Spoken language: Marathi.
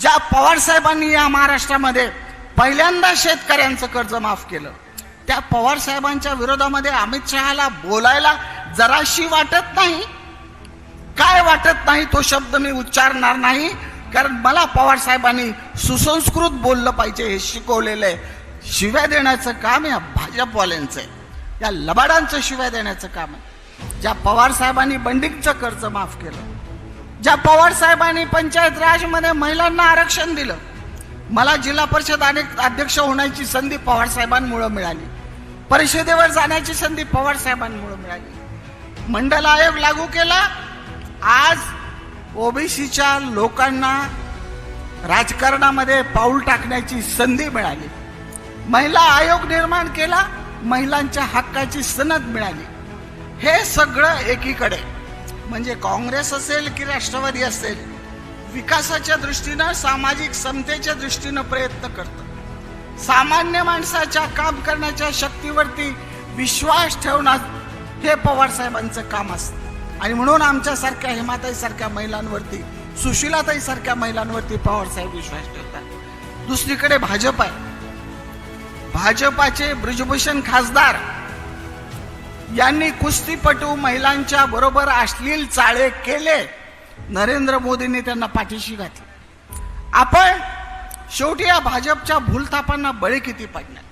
ज्या पवार साहेबांनी या महाराष्ट्रामध्ये पहिल्यांदा शेतकऱ्यांचं कर्ज माफ केलं त्या पवार साहेबांच्या विरोधामध्ये अमित शहाला बोलायला जराशी वाटत नाही. काय वाटत नाही तो शब्द मी उच्चारणार नाही कारण मला पवार साहेबांनी सुसंस्कृत बोललं पाहिजे हे शिकवलेलं आहे. शिव्या देण्याचं काम या भाजपवाल्यांचं आहे. या लबाडांचं शिव्या देण्याचं काम आहे. ज्या पवार साहेबांनी बंडिंगचं कर्ज माफ केलं ज्या पवार साहेबांनी पंचायत राजमध्ये महिलांना आरक्षण दिलं मला जिल्हा परिषद अनेक अध्यक्ष होण्याची संधी पवार साहेबांमुळे मिळाली. परिषदेवर जाण्याची संधी पवार साहेबांमुळे मिळाली. मंडल आयोग लागू केला. आज ओबीसीच्या लोकांना राजकारणामध्ये पाऊल टाकण्याची संधी मिळाली. महिला आयोग निर्माण केला. महिलांच्या हक्काची सनद मिळाली. हे सगळं एकीकडे. म्हणजे काँग्रेस असेल की राष्ट्रवादी असेल विकासाच्या दृष्टीनं सामाजिक समतेच्या दृष्टीनं प्रयत्न करतं. सामान्य माणसाच्या काम करण्याच्या शक्तीवरती विश्वास ठेवणं हे पवार साहेबांचं काम असतं. आणि म्हणून आमच्यासारख्या हिमाताईसारख्या महिलांवरती सुशीलाताईसारख्या महिलांवरती पवार साहेब विश्वास ठेवतात. दुसरीकडे भाजप आहे. भाजपाचे ब्रिजभूषण खासदार यांनी कुस्तीपटू महिलांच्या बरोबर अश्लील चाळे केले. नरेंद्र मोदींनी त्यांना पाठीशी घातली. आपण शेवटी या भाजपच्या भूलथापांना बळी किती पडणार?